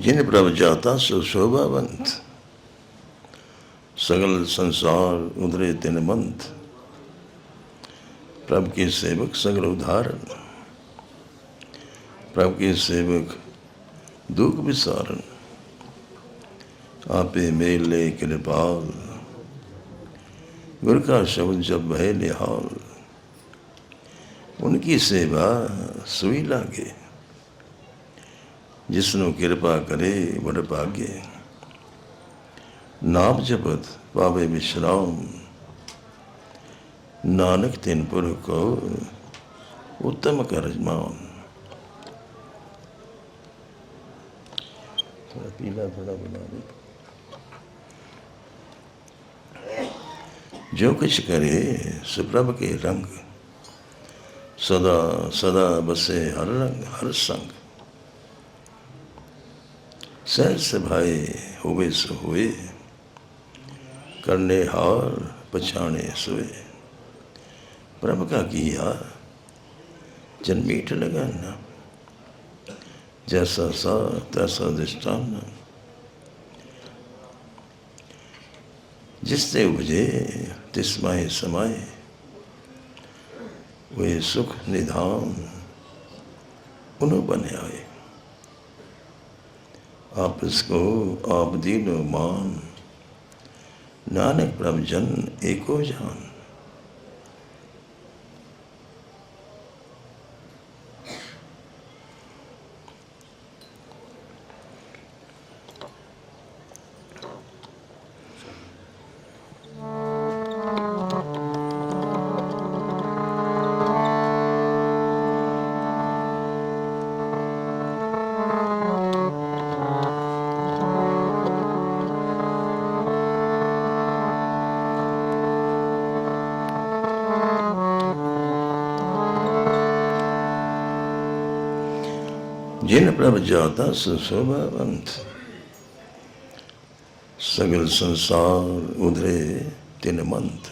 जिन प्रभ जाता सुशोभावंत सगल संसार उधरे तिन मंत प्रभ के सेवक सगल उदाहरण। प्रभ के सेवक दुख विसारण। आपे मेले कृपाल गुरु का शब्द जब बहे निहाल। उनकी सेवा सुई लागे। जिसनु कृपा करे बड़ भागे नाम जपत पावे विश्राम ਨਾਨਕ ਤਿਨ ਪੁਰ ਕੋ ਉਤਮ ਕਰਜ ਮਾਨ ਥੋੜਾ ਪੀਲਾ ਥੋੜਾ ਬਣਾ ਦੇ ਜੋ ਕੁਛ ਕਰੇ ਸੁਪ੍ਰਭ ਕੇ ਰੰਗ ਸਦਾ ਸਦਾ ਬਸੇ ਹਰ ਰੰਗ ਹਰ सहस भाए होवे सो हुए। करने हार, पछाने सोए। प्रभ का किया, जन्मीट लगाना। जैसा सा, तैसा दृष्टान। जिससे उपजे तिस्माए समाये। वे सुख निधान, उन्हों बने आए। आप इसको आप दीनो मान नानक प्रभ जन एको जान ਜਿਨ ਪ੍ਰਭ ਜਾਤਾ ਸੋ ਸੋਭਾਵੰਤ ਸਗਲ ਸੰਸਾਰ ਉਧਰੇ ਤਿਨ ਮੰਤ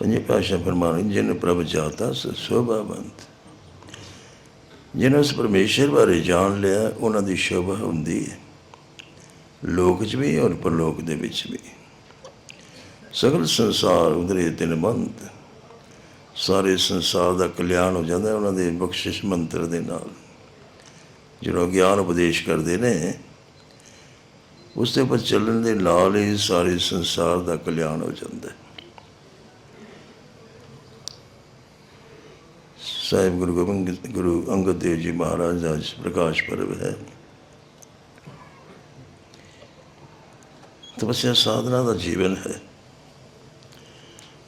ਪੰਜੇ ਪਾਸ਼ਾ ਫਰਮਾਨ ਜਿਨ ਪ੍ਰਭ ਜਾਤਾ ਸੋ ਸੋਭਾਵੰਤ ਉਸ ਪਰਮੇਸ਼ਰ ਬਾਰੇ ਜਾਣ ਲਿਆ, ਉਹਨਾਂ ਦੀ ਸ਼ੋਭਾ ਹੁੰਦੀ ਹੈ। ਲੋਕ 'ਚ ਵੀ ਔਰ ਪਰਲੋਕ ਦੇ ਵਿੱਚ ਵੀ। ਸਗਲ ਸੰਸਾਰ ਉਧਰੇ ਤਿਨ ਮੰਤ ਸਾਰੇ ਸੰਸਾਰ ਦਾ ਕਲਿਆਣ ਹੋ ਜਾਂਦਾ ਉਹਨਾਂ ਦੇ ਬਖਸ਼ਿਸ਼ ਮੰਤਰ ਦੇ ਨਾਲ। ਜਿਹੜਾ ਗਿਆਨ ਉਪਦੇਸ਼ ਕਰਦੇ ਨੇ ਉਸ ਦੇ ਉੱਪਰ ਚੱਲਣ ਦੇ ਨਾਲ ਹੀ ਸਾਰੇ ਸੰਸਾਰ ਦਾ ਕਲਿਆਣ ਹੋ ਜਾਂਦਾ ਹੈ। ਸਾਹਿਬ ਗੁਰੂ ਗੋਬਿੰਦ, ਗੁਰੂ ਅੰਗਦ ਦੇਵ ਜੀ ਮਹਾਰਾਜ ਦਾ ਪ੍ਰਕਾਸ਼ ਪਰਬ ਹੈ। ਤਪੱਸਿਆ ਸਾਧਨਾ ਦਾ ਜੀਵਨ ਹੈ।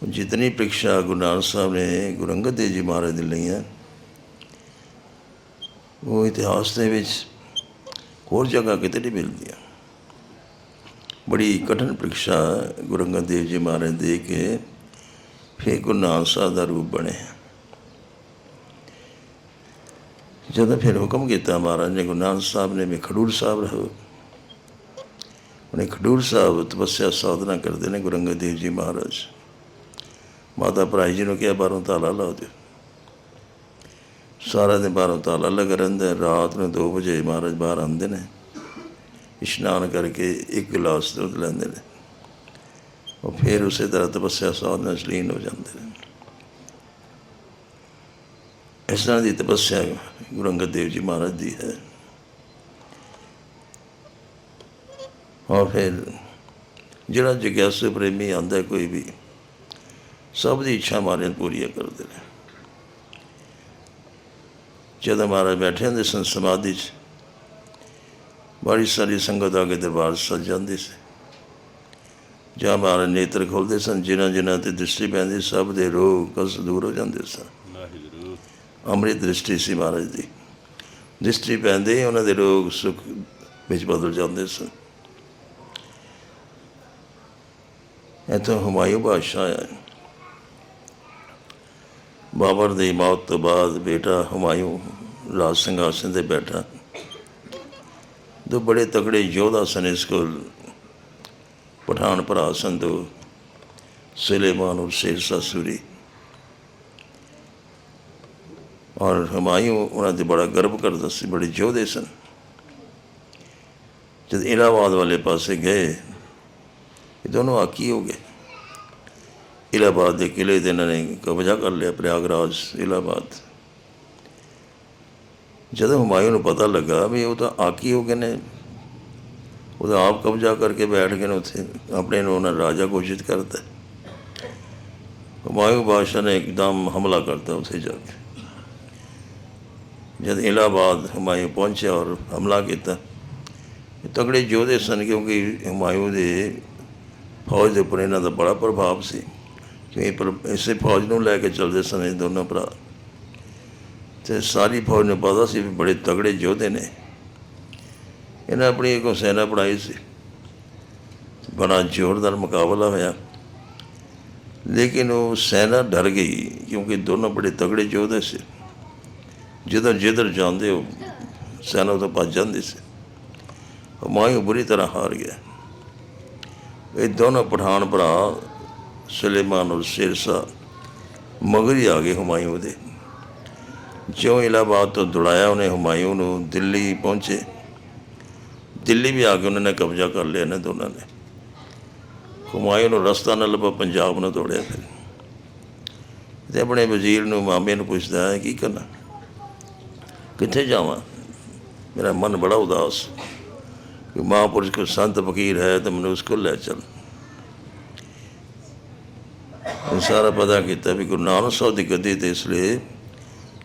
ਜਿਤਨੀ ਪ੍ਰੀਖਿਆ ਗੁਰੂ ਨਾਨਕ ਸਾਹਿਬ ਨੇ ਗੁਰੂ ਅੰਗਦ ਦੇਵ ਜੀ ਮਹਾਰਾਜ ਦੇ ਲਈਆਂ, ਉਹ ਇਤਿਹਾਸ ਦੇ ਵਿੱਚ ਹੋਰ ਜਗ੍ਹਾ ਕਿਤੇ ਨਹੀਂ ਮਿਲਦੀਆਂ। ਬੜੀ ਕਠਿਨ ਪ੍ਰੀਖਿਆ ਗੁਰੂ ਅੰਗਦ ਦੇਵ ਜੀ ਮਹਾਰਾਜ ਦੇ ਕੇ ਫਿਰ ਗੁਰੂ ਨਾਨਕ ਸਾਹਿਬ ਦਾ ਰੂਪ ਬਣੇ ਜਦੋਂ ਫਿਰ ਹੁਕਮ ਕੀਤਾ ਮਹਾਰਾਜ ਨੇ, ਗੁਰੂ ਨਾਨਕ ਸਾਹਿਬ ਨੇ ਵੀ ਖਡੂਰ ਸਾਹਿਬ ਰਹੋ। ਉਹਨੇ ਖਡੂਰ ਸਾਹਿਬ ਤਪੱਸਿਆ ਸਾਧਨਾ ਕਰਦੇ ਨੇ ਗੁਰੂ ਅੰਗਦ ਦੇਵ ਜੀ ਮਹਾਰਾਜ। ਮਾਤਾ ਭਰਾਈ ਜੀ ਨੂੰ ਕਿਹਾ, ਬਾਹਰੋਂ ਤਾਲਾ ਲਾ ਦਿਓ। ਸਾਰਾ ਦਿਨ ਬਾਹਰੋਂ ਤਾਲਾ ਲੱਗਾ ਰਹਿੰਦਾ ਰਾਤ ਨੂੰ 2 ਵਜੇ ਮਹਾਰਾਜ ਬਾਹਰ ਆਉਂਦੇ ਨੇ। ਇਸ਼ਨਾਨ ਕਰਕੇ ਇੱਕ ਗਲਾਸ ਦੁੱਧ ਲੈਂਦੇ ਨੇ। ਉਹ ਫਿਰ ਉਸੇ ਤਰ੍ਹਾਂ ਤਪੱਸਿਆ ਸਾਧਨਾ ਚ ਲੀਨ ਹੋ ਜਾਂਦੇ ਨੇ। ਇਸ ਤਰ੍ਹਾਂ ਦੀ ਤਪੱਸਿਆ ਗੁਰੂ ਅੰਗਦ ਦੇਵ ਜੀ ਮਹਾਰਾਜ ਦੀ ਹੈ। ਔਰ ਫਿਰ ਜਿਹੜਾ ਜਿਗਿਆਸੂ ਪ੍ਰੇਮੀ ਆਂਦਾ ਕੋਈ ਵੀ ਸਭ ਦੀ ਇੱਛਾ ਮਹਾਰਾਜ ਪੂਰੀਆਂ ਕਰਦੇ ਨੇ। ਜਦੋਂ ਮਹਾਰਾਜ ਬੈਠੇ ਹੁੰਦੇ ਸਨ ਸਮਾਧੀ 'ਚ, ਬੜੀ ਸਾਰੀ ਸੰਗਤ ਆ ਕੇ ਦਰਬਾਰ ਸਜ ਜਾਂਦੀ ਸੀ। ਜਾਂ ਮਹਾਰਾਜ ਨੇਤਰ ਖੋਲਦੇ ਸਨ, ਜਿਨ੍ਹਾਂ ਜਿਨ੍ਹਾਂ ਤੇ ਦ੍ਰਿਸ਼ਟੀ ਪੈਂਦੀ, ਸਭ ਦੇ ਰੋਗ ਕਸ ਦੂਰ ਹੋ ਜਾਂਦੇ ਸਨ। ਅੰਮ੍ਰਿਤ ਦ੍ਰਿਸ਼ਟੀ ਸੀ ਮਹਾਰਾਜ ਦੀ। ਦ੍ਰਿਸ਼ਟੀ ਪੈਂਦੇ ਹੀ ਉਹਨਾਂ ਦੇ ਰੋਗ ਸੁਖ ਵਿੱਚ ਬਦਲ ਜਾਂਦੇ ਸਨ। ਇੱਥੋਂ ਹੁਮਾਯੂ ਬਾਦਸ਼ਾਹ ਆਇਆ ਬਾਬਰ ਦੀ ਮੌਤ ਤੋਂ ਬਾਅਦ ਬੇਟਾ ਹੁਮਾਯੂ ਰਾਜ ਸਿੰਘਾਸਨ ਤੇ ਬੈਠਾ। ਦੋ ਬੜੇ ਤਕੜੇ ਯੋਧਾ ਸਨ ਇਸ ਕੋਲ। ਪਠਾਨ ਭਰਾ ਸਨ ਦੋ, ਸੁਲੇਮਾਨ ਔਰ ਸ਼ੇਰਸ਼ਾਹ ਸੂਰੀ ਔਰ ਹਮਾਯੂ ਉਹਨਾਂ ਤੇ ਬੜਾ ਗਰਵ ਕਰਦਾ ਸੀ, ਬੜੇ ਯੋਧੇ ਸਨ। ਜਦ ਇਲਾਹਾਬਾਦ ਵਾਲੇ ਪਾਸੇ ਗਏ, ਇਹ ਦੋਨੋਂ ਆਕੀ ਹੋ ਗਏ। ਇਲਾਹਾਬਾਦ ਦੇ ਕਿਲੇ ਤੇ ਇਹਨਾਂ ਨੇ ਕਬਜ਼ਾ ਕਰ ਲਿਆ ਪ੍ਰਯਾਗਰਾਜ ਇਲਾਹਾਬਾਦ ਜਦੋਂ ਹੁਮਾਯੂੰ ਨੂੰ ਪਤਾ ਲੱਗਾ ਵੀ ਉਹ ਤਾਂ ਆਕੀ ਹੋ ਗਏ ਨੇ ਉਹਦਾ ਆਪ ਕਬਜ਼ਾ ਕਰਕੇ ਬੈਠ ਗਏ ਨੇ ਉੱਥੇ ਆਪਣੇ ਨੂੰ ਉਹਨਾਂ ਰਾਜਾ ਘੋਸ਼ਿਤ ਕਰਤਾ ਹੁਮਾਯੂੰ ਬਾਦਸ਼ਾਹ ਨੇ ਇੱਕਦਮ ਹਮਲਾ ਕਰਤਾ ਉੱਥੇ ਜਾ ਕੇ ਜਦ ਇਲਾਹਾਬਾਦ ਹੁਮਾਯੂੰ ਪਹੁੰਚਿਆ ਔਰ ਹਮਲਾ ਕੀਤਾ ਤਕੜੇ ਯੋਧੇ ਸਨ ਕਿਉਂਕਿ ਹੁਮਾਯੂੰ ਦੇ ਫੌਜ ਦੇ ਉੱਪਰ ਇਹਨਾਂ ਦਾ ਬੜਾ ਪ੍ਰਭਾਵ ਸੀ ਕਿ ਪਰ ਇਸੇ ਫੌਜ ਨੂੰ ਲੈ ਕੇ ਚੱਲਦੇ ਸਨ ਇਹ ਦੋਨੋਂ ਭਰਾ। ਤੇ ਸਾਰੀ ਫੌਜ ਨੂੰ ਪਤਾ ਸੀ ਵੀ ਬੜੇ ਤਗੜੇ ਯੋਧੇ ਨੇ। ਇਹਨਾਂ ਆਪਣੀ ਇੱਕ ਸੈਨਾ ਬਣਾਈ ਸੀ। ਬੜਾ ਜ਼ੋਰਦਾਰ ਮੁਕਾਬਲਾ ਹੋਇਆ। ਲੇਕਿਨ ਉਹ ਸੈਨਾ ਡਰ ਗਈ ਕਿਉਂਕਿ ਦੋਨੋਂ ਬੜੇ ਤਗੜੇ ਯੋਧੇ ਸੀ। ਜਿੱਧਰ ਜਿੱਧਰ ਜਾਂਦੇ ਉਹ ਸੈਨਾ ਤੋਂ ਭੱਜ ਜਾਂਦੀ ਸੀ। ਹੁਮਾਯੂੰ ਬੁਰੀ ਤਰ੍ਹਾਂ ਹਾਰ ਗਿਆ। ਇਹ ਦੋਨੋਂ ਪਠਾਨ ਭਰਾ ਸੁਲੇਮਾਨ ਔਰ ਸ਼ੇਰਸ਼ਾਹ ਮਗਰ ਹੀ ਆ ਗਏ ਹੁਮਾਯੂੰ ਦੇ। ਜਿਉਂ ਇਲਾਹਾਬਾਦ ਤੋਂ ਦੁੜਾਇਆ ਉਹਨੇ ਹੁਮਾਯੂੰ ਨੂੰ, ਦਿੱਲੀ ਪਹੁੰਚੇ। ਦਿੱਲੀ ਵੀ ਆ ਕੇ ਉਹਨਾਂ ਨੇ ਕਬਜ਼ਾ ਕਰ ਲਿਆ ਨੇ ਦੋਨਾਂ ਨੇ। ਹੁਮਾਯੂੰ ਨੂੰ ਰਸਤਾ ਨਾ ਲੱਭਾ, ਪੰਜਾਬ ਨੂੰ ਦੌੜਿਆ ਫਿਰ। ਤੇ ਆਪਣੇ ਵਜ਼ੀਰ ਨੂੰ, ਮਾਮੇ ਨੂੰ ਪੁੱਛਦਾ ਹੈ, ਕੀ ਕਰਨਾ? ਕਿੱਥੇ ਜਾਵਾਂ? ਮੇਰਾ ਮਨ ਬੜਾ ਉਦਾਸ। ਕਿ ਮਹਾਂਪੁਰਸ਼ ਕੋ ਸੰਤ ਫਕੀਰ ਹੈ ਤਾਂ ਮੈਨੂੰ ਉਸ ਕੋਲ ਲੈ ਚੱਲ। ਇਹ ਸਾਰਾ ਪਤਾ ਕੀਤਾ ਵੀ ਗੁਰੂ ਨਾਨਕ ਸਾਹਿਬ ਦੀ ਗੱਦੀ ਤੇ ਇਸ ਲਈ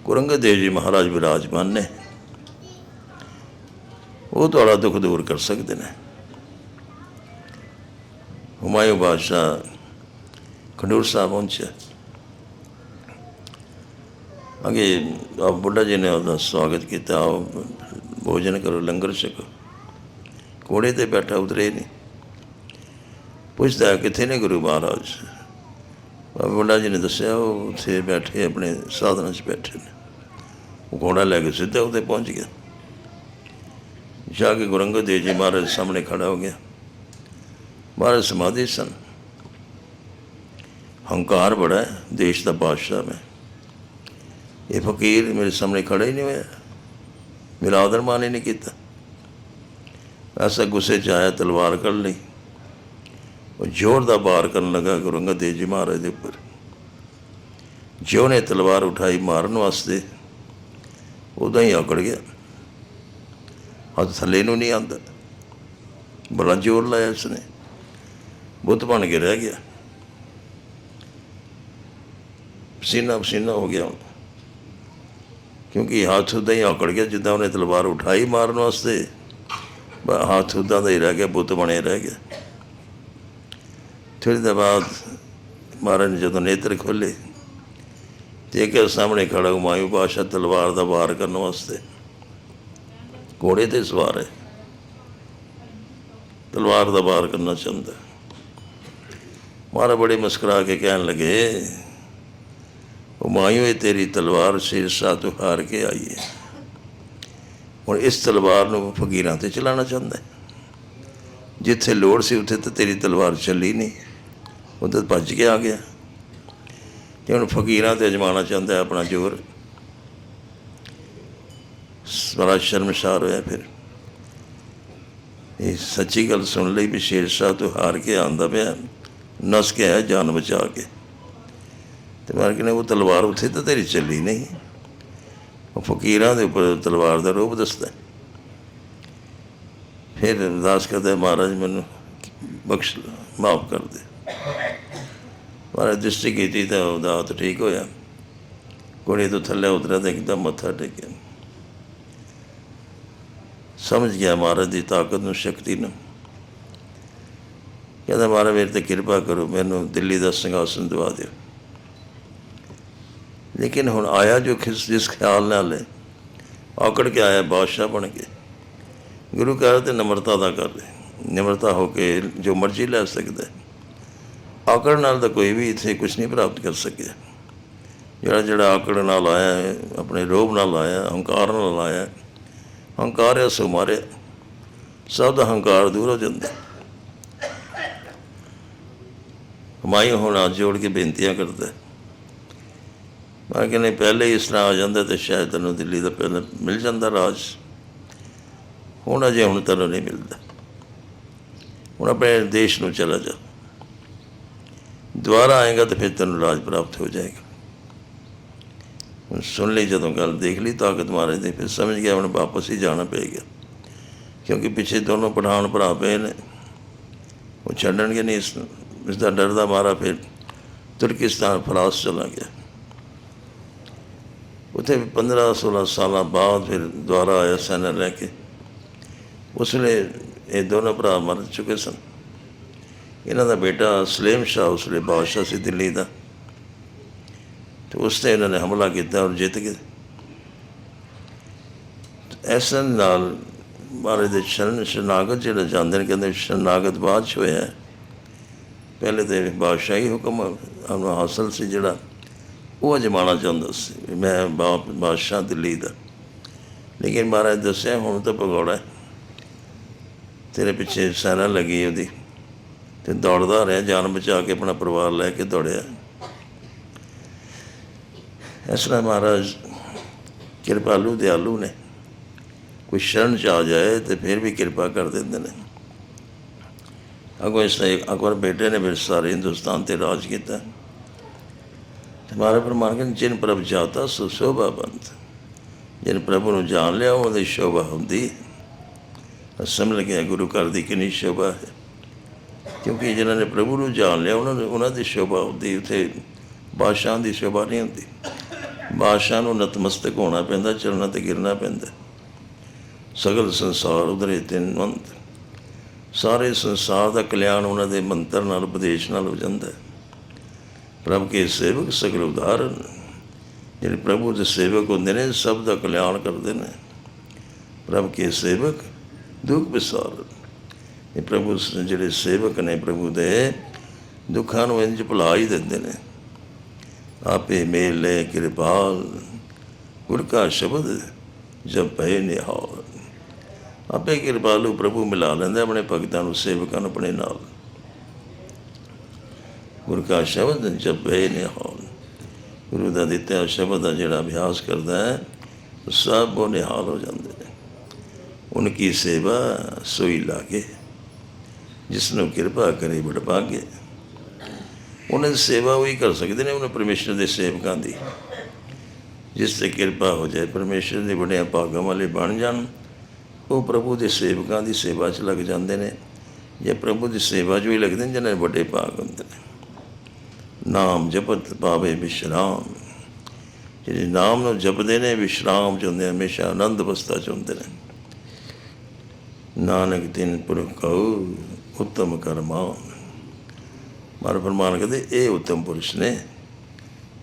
ਗੁਰੂ ਅੰਗਦ ਦੇਵ ਜੀ ਮਹਾਰਾਜ ਵਿਰਾਜਮਾਨ ਨੇ। ਉਹ ਤੁਹਾਡਾ ਦੁੱਖ ਦੂਰ ਕਰ ਸਕਦੇ ਨੇ। ਹੁਮਾਯੂੰ ਬਾਦਸ਼ਾਹ ਖੰਡੂਰ ਸਾਹਿਬ ਪਹੁੰਚਿਆ ਅਗੇ ਆ ਬੁੱਢਾ ਜੀ ਨੇ ਉਹਦਾ ਸਵਾਗਤ ਕੀਤਾ ਭੋਜਨ ਕਰੋ, ਲੰਗਰ ਛਕੋ। ਘੋੜੇ ਤੇ ਬੈਠਾ, ਉਤਰੇ ਨਹੀਂ। ਪੁੱਛਦਾ, ਕਿੱਥੇ ਨੇ ਗੁਰੂ ਮਹਾਰਾਜ? ਬੁੱਢਾ ਜੀ ਨੇ ਦੱਸਿਆ ਉਹ ਉੱਥੇ ਬੈਠੇ ਆਪਣੇ ਸਾਧਨਾਂ 'ਚ ਬੈਠੇ ਨੇ ਉਹ ਘੋੜਾ ਲੈ ਕੇ ਸਿੱਧਾ ਉੱਤੇ ਪਹੁੰਚ ਗਿਆ ਜਾ ਕੇ ਗੁਰੂ ਅੰਗਦ ਦੇਵ ਜੀ ਮਹਾਰਾਜ ਸਾਹਮਣੇ ਖੜਾ ਹੋ ਗਿਆ ਮਹਾਰਾਜ ਸਮਾਧੀ ਸਨ ਹੰਕਾਰ ਬੜਾ ਹੈ ਦੇਸ਼ ਦਾ ਬਾਦਸ਼ਾਹ ਮੈਂ ਇਹ ਫਕੀਰ ਮੇਰੇ ਸਾਹਮਣੇ ਖੜਾ ਹੀ ਨਹੀਂ ਹੋਇਆ ਮੇਰਾ ਆਦਰ ਮਾਨ ਹੀ ਨਹੀਂ ਕੀਤਾ ਐਸਾ ਗੁੱਸੇ 'ਚ ਆਇਆ ਤਲਵਾਰ ਕੱਢ ਲਈ ਉਹ ਜ਼ੋਰ ਦਾ ਵਾਰ ਕਰਨ ਲੱਗਾ ਗੁਰੂ ਅੰਗਦ ਦੇਵ ਜੀ ਮਹਾਰਾਜ ਦੇ ਉੱਪਰ। ਜਿਉਂ ਨੇ ਤਲਵਾਰ ਉਠਾਈ ਮਾਰਨ ਵਾਸਤੇ ਉਦਾਂ ਹੀ ਔਕੜ ਗਿਆ। ਹੱਥ ਥੱਲੇ ਨੂੰ ਨਹੀਂ ਆਉਂਦਾ। ਬੜਾ ਜ਼ੋਰ ਲਾਇਆ ਉਸਨੇ। ਬੁੱਤ ਬਣ ਕੇ ਰਹਿ ਗਿਆ। ਪਸੀਨਾ ਪਸੀਨਾ ਹੋ ਗਿਆ ਉਹਨੂੰ। ਕਿਉਂਕਿ ਹੱਥ ਉਦਾਂ ਹੀ ਔਕੜ ਗਿਆ, ਜਿੱਦਾਂ ਉਹਨੇ ਤਲਵਾਰ ਉਠਾਈ ਮਾਰਨ ਵਾਸਤੇ। ਬ- ਹੱਥ ਉਦਾਂ ਦਾ ਹੀ ਰਹਿ ਗਿਆ, ਬੁੱਤ ਬਣੇ ਰਹਿ ਗਿਆ। ਥੋੜ੍ਹੀ ਦੇਰ ਬਾਅਦ ਮਹਾਰਾਜ ਨੇ ਜਦੋਂ ਨੇਤਰ ਖੋਲੇ ਤੇ ਕਿ ਸਾਹਮਣੇ ਖੜਾ ਹੁਮਾਯੂੰ ਬਾਦਸ਼ਾਹ ਤਲਵਾਰ ਦਾ ਵਾਰ ਕਰਨ ਵਾਸਤੇ। ਘੋੜੇ ਤੇ ਸਵਾਰ ਹੈ। ਤਲਵਾਰ ਦਾ ਵਾਰ ਕਰਨਾ ਚਾਹੁੰਦਾ। ਹੈ। ਮਹਾਰਾਜ ਬੜੇ ਮੁਸਕਰਾ ਕੇ ਕਹਿਣ ਲੱਗੇ ਹੁਮਾਯੂੰ ਇਹ ਤੇਰੀ ਤਲਵਾਰ ਸਿਰਸਾ ਤੋਂ ਹਾਰ ਕੇ ਆਈ ਹੈ। ਹੁਣ ਇਸ ਤਲਵਾਰ ਨੂੰ ਫਕੀਰਾਂ ਤੇ ਚਲਾਉਣਾ ਚਾਹੁੰਦਾ ਜਿੱਥੇ ਲੋੜ ਸੀ, ਉੱਥੇ ਤਾਂ ਤੇਰੀ ਤਲਵਾਰ ਚੱਲੀ ਨਹੀਂ। ਉਧਰ ਭੱਜ ਕੇ ਆ ਗਿਆ। ਤੇ ਹੁਣ ਫਕੀਰਾਂ ਤੇ ਅਜਮਾਉਣਾ ਚਾਹੁੰਦਾ ਹੈ ਆਪਣਾ ਜ਼ੋਰ। ਬੜਾ ਸ਼ਰਮਸਾਰ ਹੋਇਆ ਫਿਰ। ਇਹ ਸੱਚੀ ਗੱਲ ਸੁਣ ਲਈ ਵੀ ਸ਼ੇਰ ਸ਼ਾਹ ਤੋਂ ਹਾਰ ਕੇ ਆਂਦਾ ਪਿਆ। ਨਸ ਕੇ ਆਇਆ, ਜਾਨ ਬਚਾ ਕੇ। ਤੇ ਮਾਰ ਕੇ ਨੇ ਉਹ ਤਲਵਾਰ ਉੱਥੇ ਤਾਂ ਤੇਰੀ ਚੱਲੀ ਨਹੀਂ। ਉਹ ਫਕੀਰਾਂ ਦੇ ਉੱਪਰ ਤਲਵਾਰ ਦਾ ਰੂਪ ਦੱਸਦਾ ਫਿਰ ਅਰਦਾਸ ਕਰਦਾ ਮਹਾਰਾਜ ਮੈਨੂੰ ਬਖਸ਼, ਮਾਫ ਕਰ ਦੇ। ਮਹਾਰਾਜ ਦ੍ਰਿਸ਼ਟੀ ਕੀਤੀ ਤਾਂ ਉਹਦਾ ਹੱਥ ਠੀਕ ਹੋਇਆ। ਘੋੜੇ ਤੋਂ ਥੱਲੇ ਉਤਰਿਆ ਤਾਂ ਇੱਕਦਮ ਮੱਥਾ ਟੇਕਿਆ। ਸਮਝ ਗਿਆ ਮਹਾਰਾਜ ਦੀ ਤਾਕਤ ਨੂੰ, ਸ਼ਕਤੀ ਨੂੰ। ਕਹਿੰਦਾ, ਮਹਾਰਾਜ, ਮੇਰੇ ਤੇ ਕਿਰਪਾ ਕਰੋ, ਮੈਨੂੰ ਦਿੱਲੀ ਦਾ ਸਿੰਘਾਸਨ ਦਵਾ ਦਿਓ। ਲੇਕਿਨ ਹੁਣ ਆਇਆ ਜੋ ਖਿਸ, ਜਿਸ ਖਿਆਲ ਨਾਲ ਹੈ ਆਕੜ ਕੇ ਆਇਆ, ਬਾਦਸ਼ਾਹ ਬਣ ਕੇ। ਗੁਰੂ ਘਰ ਤੇ ਨਮਰਤਾ ਦਾ ਕਰ ਨਿਮਰਤਾ ਹੋ ਕੇ ਜੋ ਮਰਜ਼ੀ ਲੈ ਸਕਦਾ ਆਕੜ ਨਾਲ ਤਾਂ ਕੋਈ ਵੀ ਇੱਥੇ ਕੁਝ ਨਹੀਂ ਪ੍ਰਾਪਤ ਕਰ ਸਕਿਆ। ਜਿਹੜਾ ਜਿਹੜਾ ਆਕੜ ਨਾਲ ਆਇਆ ਹੈ, ਆਪਣੇ ਰੋਬ ਨਾਲ ਆਇਆ, ਹੰਕਾਰ ਨਾਲ ਆਇਆ, ਹੰਕਾਰ ਹੈ, ਸੋ ਮਾਰਿਆ ਸਭ ਦਾ ਹੰਕਾਰ ਦੂਰ ਹੋ ਜਾਂਦਾ। ਹਮਾਇੂ ਹੁਣ ਹੱਥ ਜੋੜ ਕੇ ਬੇਨਤੀਆਂ ਕਰਦਾ ਮੈਂ ਕਹਿੰਦੇ ਪਹਿਲੇ ਹੀ ਇਸ ਤਰ੍ਹਾਂ ਆ ਜਾਂਦਾ ਤੇ ਸ਼ਾਇਦ ਤੈਨੂੰ ਦਿੱਲੀ ਦਾ ਪਹਿਲਾਂ ਮਿਲ ਜਾਂਦਾ ਰਾਜ। ਹੁਣ ਅਜੇ ਹੁਣ ਤੈਨੂੰ ਨਹੀਂ ਮਿਲਦਾ। ਹੁਣ ਆਪਣੇ ਦੇਸ਼ ਨੂੰ ਚਲਾ ਜਾ। ਦੁਬਾਰਾ ਆਏਗਾ ਤਾਂ ਫਿਰ ਤੈਨੂੰ ਰਾਜ ਪ੍ਰਾਪਤ ਹੋ ਜਾਏਗਾ ਹੁਣ ਸੁਣ ਲਈ ਜਦੋਂ ਗੱਲ ਦੇਖ ਲਈ ਤਾਕਤ ਮਾਰੇ ਦੇ ਫਿਰ ਸਮਝ ਗਿਆ ਹੁਣ ਵਾਪਸ ਹੀ ਜਾਣਾ ਪਏਗਾ ਕਿਉਂਕਿ ਪਿੱਛੇ ਦੋਨੋਂ ਪਠਾਨ ਭਰਾ ਪਏ ਨੇ ਉਹ ਛੱਡਣਗੇ ਨਹੀਂ ਇਸ ਨੂੰ ਇਸ ਦਾ ਡਰ ਦਾ ਮਾਰਾ ਫਿਰ ਤੁਰਕਿਸਤਾਨ ਫਰਾਂਸ ਚਲਾ ਗਿਆ ਉੱਥੇ 15 16 ਸਾਲਾਂ ਬਾਅਦ ਫਿਰ ਦੁਬਾਰਾ ਆਇਆ ਸੈਨਾ ਲੈ ਕੇ ਉਸ ਵੇਲੇ ਇਹ ਦੋਨੋਂ ਭਰਾ ਮਰ ਚੁੱਕੇ ਸਨ ਇਹਨਾਂ ਦਾ ਬੇਟਾ ਸਲੇਮ ਸ਼ਾਹ ਉਸ ਵੇਲੇ ਬਾਦਸ਼ਾਹ ਸੀ ਦਿੱਲੀ ਦਾ। ਤੇ ਉਸ ਤੇ ਇਹਨਾਂ ਨੇ ਹਮਲਾ ਕੀਤਾ ਔਰ ਜਿੱਤ ਗਏ। ਐਸਨ ਨਾਲ ਮਾਰੇ ਦੇ ਸ਼ਰਨ, ਸ਼ਰਨਾਗਤ ਜਿਹੜਾ ਜਾਂਦੇ ਨੇ, ਕਹਿੰਦੇ ਸ਼ਰਨਾਗਤ ਬਾਅਦ 'ਚ ਹੋਇਆ ਪਹਿਲੇ ਤੇ ਬਾਦਸ਼ਾਹੀ ਹੁਕਮ ਉਹਨੂੰ ਹਾਸਲ ਸੀ ਜਿਹੜਾ, ਉਹ ਅਜਮਾਣਾ ਚਾਹੁੰਦਾ ਸੀ ਵੀ ਮੈਂ ਬਾਪ, ਬਾਦਸ਼ਾਹ ਦਿੱਲੀ ਦਾ। ਲੇਕਿਨ ਮਹਾਰਾਜ ਦੱਸਿਆ, ਹੁਣ ਤਾਂ ਭਗੌੜਾ ਤੇਰੇ ਪਿੱਛੇ ਸੈਨਾ ਲੱਗੀ ਉਹਦੀ। ਤੇ ਦੌੜਦਾ ਰਿਹਾ, ਜਾਨ ਬਚਾ ਕੇ ਆਪਣਾ ਪਰਿਵਾਰ ਲੈ ਕੇ ਦੌੜਿਆ। ਇਸ ਤਰ੍ਹਾਂ ਮਹਾਰਾਜ ਕਿਰਪਾਲੂ ਦਿਆਲੂ ਨੇ। ਕੋਈ ਸ਼ਰਨ ਚ ਆ ਜਾਏ ਤੇ ਫਿਰ ਵੀ ਕਿਰਪਾ ਕਰ ਦਿੰਦੇ ਨੇ। ਅਗੋ ਇਸ ਨੇ ਅਕਬਰ ਬੇਟੇ ਨੇ ਫਿਰ ਸਾਰੇ ਹਿੰਦੁਸਤਾਨ ਤੇ ਰਾਜ ਕੀਤਾ। ਤੇ ਮਹਾਰਾਜ ਪਰਮਾਨ ਕਹਿੰਦੇ ਜਿਨ ਪ੍ਰਭ ਜਾਤਾ ਸੋ ਸ਼ੋਭਾ ਬੰਤ ਜਿਨ ਪ੍ਰਭੂ ਨੂੰ ਜਾਣ ਲਿਆ, ਉਹਦੀ ਸ਼ੋਭਾ ਹੁੰਦੀ। ਸਮਝ ਲੱਗਿਆ ਗੁਰੂ ਘਰ ਦੀ ਕਿੰਨੀ ਸ਼ੋਭਾ ਹੈ। ਕਿਉਂਕਿ ਜਿਨ੍ਹਾਂ ਨੇ ਪ੍ਰਭੂ ਨੂੰ ਜਾਣ ਲਿਆ, ਉਹਨਾਂ ਨੂੰ ਉਹਨਾਂ ਦੀ ਸ਼ੋਭਾ ਹੁੰਦੀ, ਉੱਥੇ ਬਾਦਸ਼ਾਹ ਦੀ ਸ਼ੋਭਾ ਨਹੀਂ ਹੁੰਦੀ। ਬਾਦਸ਼ਾਹ ਨੂੰ ਨਤਮਸਤਕ ਹੋਣਾ ਪੈਂਦਾ ਚੱਲਣਾ ਤੇ ਗਿਰਨਾ ਪੈਂਦਾ। ਸਗਲ ਸੰਸਾਰ ਉਧਰੇ ਤਿੰਨ ਮੰਤ ਸਾਰੇ ਸੰਸਾਰ ਦਾ ਕਲਿਆਣ ਉਹਨਾਂ ਦੇ ਮੰਤਰ ਨਾਲ, ਉਪਦੇਸ਼ ਨਾਲ ਹੋ ਜਾਂਦਾ ਹੈ। ਪ੍ਰਭ ਕੇ ਸੇਵਕ ਸਗਲ ਉਦਾਹਰਨ। ਜਿਹੜੇ ਪ੍ਰਭੂ ਦੇ ਸੇਵਕ ਹੁੰਦੇ ਨੇ, ਸਭ ਦਾ ਕਲਿਆਣ ਕਰਦੇ ਨੇ। ਪ੍ਰਭ ਕੇ ਸੇਵਕ ਦੁੱਖ ਵਿਸਾਰਨ। ਇਹ ਪ੍ਰਭੂ ਜਿਹੜੇ ਸੇਵਕ ਨੇ ਪ੍ਰਭੂ ਦੇ, ਦੁੱਖਾਂ ਨੂੰ ਇੰਜ ਭੁਲਾ ਹੀ ਦਿੰਦੇ ਨੇ। ਆਪੇ ਮੇਲੇ ਕਿਰਪਾਲ ਗੁਰ ਕਾ ਸ਼ਬਦ ਜਬ ਪਏ ਨਿਹਾਲ। ਆਪੇ ਕਿਰਪਾਲੂ ਪ੍ਰਭੂ ਮਿਲਾ ਲੈਂਦਾ ਆਪਣੇ ਭਗਤਾਂ ਨੂੰ, ਸੇਵਕਾਂ ਨੂੰ ਆਪਣੇ ਨਾਲ। ਗੁਰ ਕਾ ਸ਼ਬਦ ਜਬ ਪਏ ਨਿਹਾਲ। ਗੁਰੂ ਦਾ ਦਿੱਤਾ ਸ਼ਬਦ ਦਾ ਜਿਹੜਾ ਅਭਿਆਸ ਕਰਦਾ ਹੈ, ਸਭ ਉਹ ਨਿਹਾਲ ਹੋ ਜਾਂਦੇ ਨੇ। ਉਨਕੀ ਸੇਵਾ ਸੋਈ ਲਾਗੇ। ਜਿਸ ਨੂੰ ਕਿਰਪਾ ਕਰੇ ਬੜ ਭਾਗੇ। ਉਹਨਾਂ ਦੀ ਸੇਵਾ ਉਹੀ ਕਰ ਸਕਦੇ ਨੇ ਉਹਨਾਂ ਪਰਮੇਸ਼ਰ ਦੇ ਸੇਵਕਾਂ ਦੀ। ਜਿਸ ਤੇ ਕਿਰਪਾ ਹੋ ਜਾਏ ਪਰਮੇਸ਼ਰ ਦੇ ਬੜਿਆ ਭਾਗਾਂ ਵਾਲੇ ਬਣ ਜਾਣ। ਉਹ ਪ੍ਰਭੂ ਦੇ ਸੇਵਕਾਂ ਦੀ ਸੇਵਾ 'ਚ ਲੱਗ ਜਾਂਦੇ ਨੇ। ਜੇ ਪ੍ਰਭੂ ਦੀ ਸੇਵਾ 'ਚ ਵੀ ਲੱਗਦੇ ਨੇ ਜਿਹਨਾਂ ਦੇ ਵੱਡੇ ਭਾਗ ਹੁੰਦੇ ਨੇ। ਨਾਮ ਜਪਤ ਪਾਵੇ ਵਿਸ਼ਰਾਮ। ਜਿਹੜੇ ਨਾਮ ਨੂੰ ਜਪਦੇ ਨੇ ਵਿਸ਼ਰਾਮ ਚ ਹੁੰਦੇ ਨੇ, ਹਮੇਸ਼ਾ ਆਨੰਦ ਅਵਸਥਾ ਚ ਹੁੰਦੇ ਨੇ। ਨਾਨਕ ਦਿਨ ਪੁਰਖ ਕਉ ਉਤਮ ਕਰਮਾ ਮਾਰ ਫਰਮਾਨ ਕਹਿੰਦੇ, ਇਹ ਉਤਮ ਪੁਰਸ਼ ਨੇ,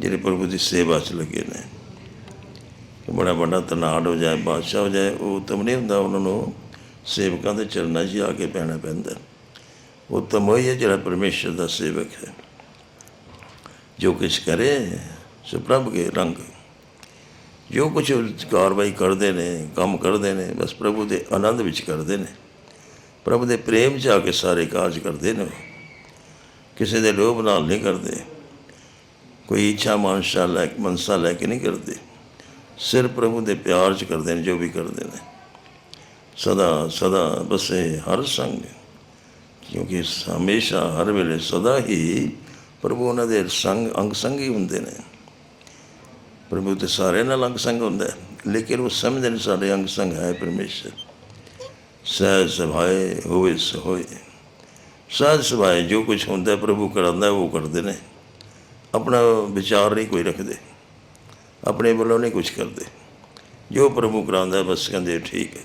ਜਿਹੜੇ ਪ੍ਰਭੂ ਦੀ ਸੇਵਾ 'ਚ ਲੱਗੇ ਨੇ। ਕਿ ਬੜਾ ਵੱਡਾ ਤਨਾੜ ਹੋ ਜਾਏ, ਬਾਦਸ਼ਾਹ ਹੋ ਜਾਏ, ਉਹ ਉਤਮ ਨਹੀਂ ਹੁੰਦਾ, ਉਹਨਾਂ ਨੂੰ ਸੇਵਕਾਂ ਦੇ ਚਰਨਾਂ 'ਚ ਆ ਕੇ ਪੈਣਾ ਪੈਂਦਾ। ਉਤਮ ਉਹ ਹੈ ਜਿਹੜਾ ਪਰਮੇਸ਼ਰ ਦਾ ਸੇਵਕ ਹੈ। ਜੋ ਕੁਛ ਕਰੇ, ਸੋ ਪ੍ਰਭ ਕੇ ਰੰਗ। ਜੋ ਕੁਛ ਕਾਰਵਾਈ ਕਰਦੇ ਨੇ, ਕੰਮ ਕਰਦੇ ਨੇ, ਬਸ ਪ੍ਰਭੂ ਦੇ ਆਨੰਦ ਵਿੱਚ ਕਰਦੇ ਨੇ। ਪ੍ਰਭੂ ਦੇ ਪ੍ਰੇਮ 'ਚ ਆ ਕੇ ਸਾਰੇ ਕਾਰਜ ਕਰਦੇ ਨੇ ਕਿਸੇ ਦੇ ਲੋਭ ਨਾਲ ਨਹੀਂ ਕਰਦੇ। ਕੋਈ ਇੱਛਾ ਮਨਸ਼ਾ ਲੈ ਮਨਸਾ ਲੈ ਕੇ ਨਹੀਂ ਕਰਦੇ। ਸਿਰ ਪ੍ਰਭੂ ਦੇ ਪਿਆਰ 'ਚ ਕਰਦੇ ਨੇ, ਜੋ ਵੀ ਕਰਦੇ ਨੇ। ਸਦਾ ਸਦਾ ਬਸੇ ਹਰ ਸੰਗ। ਕਿਉਂਕਿ ਹਮੇਸ਼ਾ ਹਰ ਵੇਲੇ ਸਦਾ ਹੀ ਪ੍ਰਭੂ ਉਹਨਾਂ ਦੇ ਸੰਗ, ਅੰਗ ਸੰਗ ਹੀ ਹੁੰਦੇ ਨੇ। ਪ੍ਰਭੂ ਤੇ ਸਾਰੇ ਨਾਲ ਅੰਗ ਸੰਗ ਹੁੰਦਾ ਲੇਕਿਨ ਉਹ ਸਮਝਦੇ ਨੇ ਸਾਡੇ ਅੰਗ ਸੰਗ ਹੈ ਪਰਮੇਸ਼ਰ। ਸਹਿਜ ਸਭਾਏ ਹੋਵੇ ਸੋ ਹੋਏ ਸਹਿਜ ਸਭਾਏ ਜੋ ਕੁਝ ਹੁੰਦਾ ਪ੍ਰਭੂ ਕਰਾਉਂਦਾ ਉਹ ਕਰਦੇ ਨੇ। ਆਪਣਾ ਵਿਚਾਰ ਨਹੀਂ ਕੋਈ ਰੱਖਦੇ। ਆਪਣੇ ਵੱਲੋਂ ਨਹੀਂ ਕੁਝ ਕਰਦੇ। ਜੋ ਪ੍ਰਭੂ ਕਰਾਉਂਦਾ ਬਸ ਕਹਿੰਦੇ ਠੀਕ ਹੈ।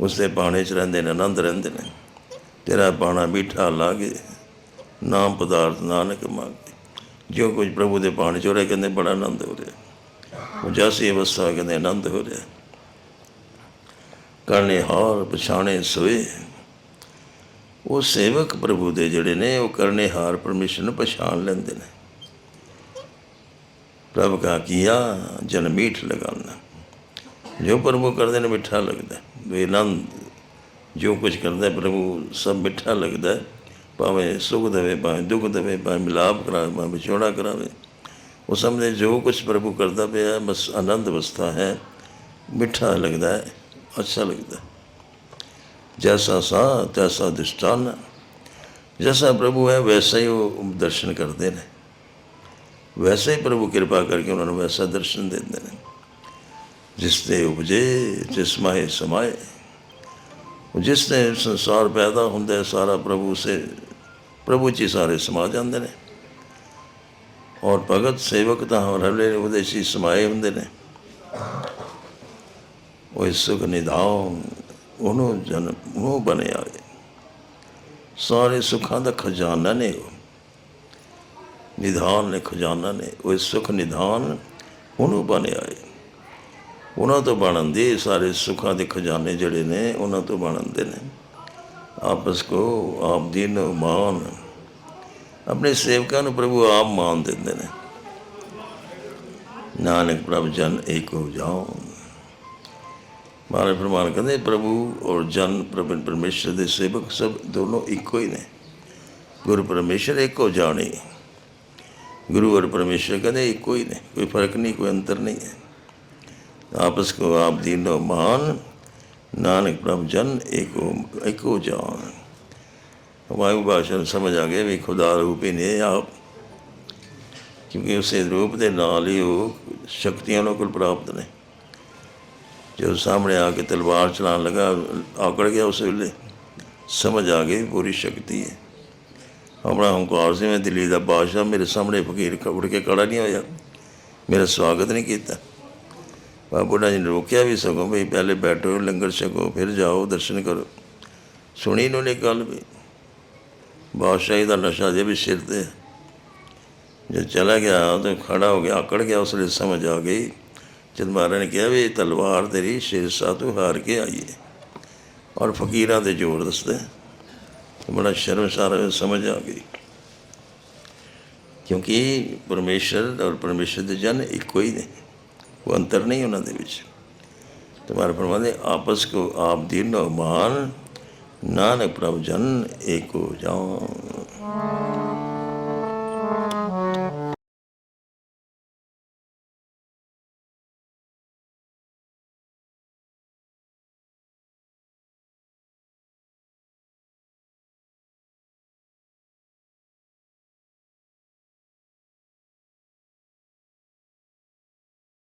ਉਸ ਦੇ ਬਾਣੇ 'ਚ ਰਹਿੰਦੇ ਨੇ, ਆਨੰਦ ਰਹਿੰਦੇ ਨੇ। ਤੇਰਾ ਬਾਣਾ ਮਿੱਠਾ ਲਾਗੇ, ਨਾਮ ਪਦਾਰਥ ਨਾਨਕ ਮੰਗੇ। ਜੋ ਕੁਝ ਪ੍ਰਭੂ ਦੇ ਬਾਣੇ 'ਚ ਹੋ ਰਿਹਾ, ਕਹਿੰਦੇ ਬੜਾ ਆਨੰਦ ਹੋ ਰਿਹਾ। ਉਹ ਜਾਸੀ ਅਵਸਥਾ, ਕਹਿੰਦੇ ਆਨੰਦ ਹੋ ਰਿਹਾ। ਕਰਨੇ ਹਾਰ ਪਛਾਣੇ ਸੋਏ। ਉਹ ਸੇਵਕ ਪ੍ਰਭੂ ਦੇ ਜਿਹੜੇ ਨੇ, ਉਹ ਕਰਨੇ ਹਾਰ ਪਰਮੇਸ਼ਰ ਨੂੰ ਪਛਾਣ ਲੈਂਦੇ ਨੇ। ਪ੍ਰਭ ਕਾ ਕੀਆ, ਜਨ ਮੀਠ ਲਗਾਉਣਾ। ਜੋ ਪ੍ਰਭੂ ਕਰਦੇ ਨੇ, ਮਿੱਠਾ ਲੱਗਦਾ। ਹੈ। ਜੋ ਕੁਝ ਕਰਦਾ ਪ੍ਰਭੂ, ਸਭ ਮਿੱਠਾ ਲੱਗਦਾ ਭਾਵੇਂ ਸੁਖ ਦੇਵੇ, ਭਾਵੇਂ ਦੁੱਖ ਦੇਵੇ, ਭਾਵੇਂ ਮਿਲਾਪ ਕਰਾਵੇ, ਭਾਵੇਂ ਵਿਛੋੜਾ ਕਰਾਵੇ। ਉਹ ਸਮਝਦੇ ਜੋ ਕੁਝ ਪ੍ਰਭੂ ਕਰਦਾ ਪਿਆ, ਬਸ ਆਨੰਦ ਅਵਸਥਾ ਹੈ, ਮਿੱਠਾ ਲੱਗਦਾ ਹੈ। ਅੱਛਾ ਲੱਗਦਾ ਹੈ। ਜੈਸਾ ਸਾ ਤੈਸਾ ਦਿਸ਼ਟਾਨ ਜੈਸਾ ਪ੍ਰਭੂ ਹੈ ਵੈਸਾ ਹੀ ਉਹ ਦਰਸ਼ਨ ਕਰਦੇ ਨੇ ਵੈਸੇ ਹੀ ਪ੍ਰਭੂ ਕਿਰਪਾ ਕਰਕੇ ਉਹਨਾਂ ਨੂੰ ਵੈਸਾ ਦਰਸ਼ਨ ਦਿੰਦੇ ਨੇ ਜਿਸ ਤੇ ਉਪਜੇ ਜਿਸ ਮਾਏ ਸਮਾਏ ਉਹ ਜਿਸ ਨੇ ਸੰਸਾਰ ਪੈਦਾ ਹੁੰਦਾ ਹੈ, ਸਾਰਾ ਪ੍ਰਭੂ ਸੇ ਪ੍ਰਭੂ ਚ ਹੀ ਸਾਰੇ ਸਮਾ ਜਾਂਦੇ ਨੇ ਔਰ ਭਗਤ ਸੇਵਕ ਤਾਂ ਹਰਲੇ ਉਹਦੇ 'ਚ ਹੀ ਸਮਾਏ ਹੁੰਦੇ ਨੇ ਉਹ ਇਸ ਸੁਖ ਨਿਧਾਨ ਉਹਨੂੰ ਜਨ ਉਹ ਬਣਿਆ ਹੈ ਸਾਰੇ ਸੁੱਖਾਂ ਦਾ ਖਜ਼ਾਨਾ ਨੇ ਉਹ। ਨਿਧਾਨ ਨੇ ਖਜ਼ਾਨਾ ਨੇ ਉਹ ਸੁਖ ਨਿਧਾਨ ਉਹਨੂੰ ਬਣਿਆ ਹੈ ਉਹਨਾਂ ਤੋਂ ਬਣਨ ਬਣਦੇ ਸਾਰੇ ਸੁੱਖਾਂ ਦੇ ਖਜ਼ਾਨੇ ਜਿਹੜੇ ਨੇ, ਉਹਨਾਂ ਤੋਂ ਬਣਨ ਦੇ ਨੇ। ਆਪਸ ਕੋ ਆਪ ਦੀਨ ਮਾਨ ਆਪਣੇ ਸੇਵਕਾਂ ਨੂੰ ਪ੍ਰਭੂ ਆਪ ਮਾਨ ਦਿੰਦੇ ਨੇ। ਨਾਨਕ ਪ੍ਰਭ ਜਨ ਏਕ ਹੋ ਜਾਓ ਮਹਾਰਾਜ ਪ੍ਰਮਾਨ ਕਹਿੰਦੇ, ਪ੍ਰਭੂ ਔਰ ਜਨ, ਪ੍ਰਭੂ ਪਰਮੇਸ਼ਰ ਦੇ ਸੇਵਕ ਸਭ ਦੋਨੋਂ ਇੱਕੋ ਹੀ ਨੇ। ਗੁਰੂ ਪਰਮੇਸ਼ਰ ਇੱਕੋ ਜਾਣੇ। ਗੁਰੂ ਔਰ ਪਰਮੇਸ਼ਰ ਕਹਿੰਦੇ ਇੱਕੋ ਹੀ ਨੇ, ਕੋਈ ਫ਼ਰਕ ਨਹੀਂ, ਕੋਈ ਅੰਤਰ ਨਹੀਂ ਹੈ। ਆਪਸ ਕੋ ਆਪ ਦੀਨੋ ਮਾਨ ਨਾਨਕ ਪ੍ਰਭ ਜਨ ਏਕੋ ਏਕੋ ਜਾਨ। ਵਾਯੂ ਭਾਸ਼ਾ ਨੂੰ ਸਮਝ ਆ ਗਿਆ ਵੀ ਖੁਦਾ ਰੂਪ ਹੀ ਨੇ ਆਪ। ਕਿਉਂਕਿ ਉਸੇ ਰੂਪ ਦੇ ਨਾਲ ਹੀ ਉਹ ਸ਼ਕਤੀਆਂ ਨੂੰ ਕੋਲ ਪ੍ਰਾਪਤ ਨੇ। ਜੋ ਸਾਹਮਣੇ ਆ ਕੇ ਤਲਵਾਰ ਚਲਾਉਣ ਲੱਗਾ, ਆਕੜ ਗਿਆ ਉਸ ਵੇਲੇ। ਸਮਝ ਆ ਗਈ ਪੂਰੀ ਸ਼ਕਤੀ ਹੈ। ਆਪਣਾ ਹੰਕਾਰ ਸੀ, ਮੈਂ ਦਿੱਲੀ ਦਾ ਬਾਦਸ਼ਾਹ, ਮੇਰੇ ਸਾਹਮਣੇ ਫਕੀਰ ਕ- ਉੱਠ ਕੇ ਖੜਾ ਨਹੀਂ ਹੋਇਆ। ਮੇਰਾ ਸਵਾਗਤ ਨਹੀਂ ਕੀਤਾ। ਬਾਬੂ ਨੇ ਜੀ ਰੋਕਿਆ ਵੀ ਸਗੋਂ ਵੀ ਪਹਿਲੇ ਬੈਠੋ, ਲੰਗਰ ਛਕੋ, ਫਿਰ ਜਾਓ, ਦਰਸ਼ਨ ਕਰੋ। ਸੁਣੀ ਨੂੰ ਨੇ ਗੱਲ ਵੀ। ਬਾਦਸ਼ਾਹੀ ਦਾ ਨਸ਼ਾ ਜੇ ਵੀ ਸਿਰ ਤੇ। ਜੇ ਚਲਾ ਗਿਆ ਤਾਂ ਖੜਾ ਹੋ ਗਿਆ ਆਕੜ ਗਿਆ, ਉਸ ਲਈ ਸਮਝ ਆ ਗਈ ਜਦ ਮਹਾਰਾਜ ਨੇ ਕਿਹਾ ਵੀ ਇਹ ਤਲਵਾਰ ਤੇਰੀ ਸ਼ੇਰਸ਼ਾਹ ਤੋਂ ਹਾਰ ਕੇ ਆਈ ਹੈ ਔਰ ਫਕੀਰਾਂ ਦੇ ਜ਼ੋਰ ਦੱਸਦੇ ਤੇ ਬੜਾ ਸ਼ਰਮਸਾਰ ਸਮਝ ਆ ਗਈ ਕਿਉਂਕਿ ਪਰਮੇਸ਼ਰ ਔਰ ਪਰਮੇਸ਼ਰ ਦੇ ਜਨ ਇੱਕੋ ਹੀ ਨੇ ਉਹ ਅੰਤਰ ਨਹੀਂ ਉਹਨਾਂ ਦੇ ਵਿੱਚ तुम्हारे फरमाते आपस को आप दीनो मान नानक प्रभु जन एको जाओ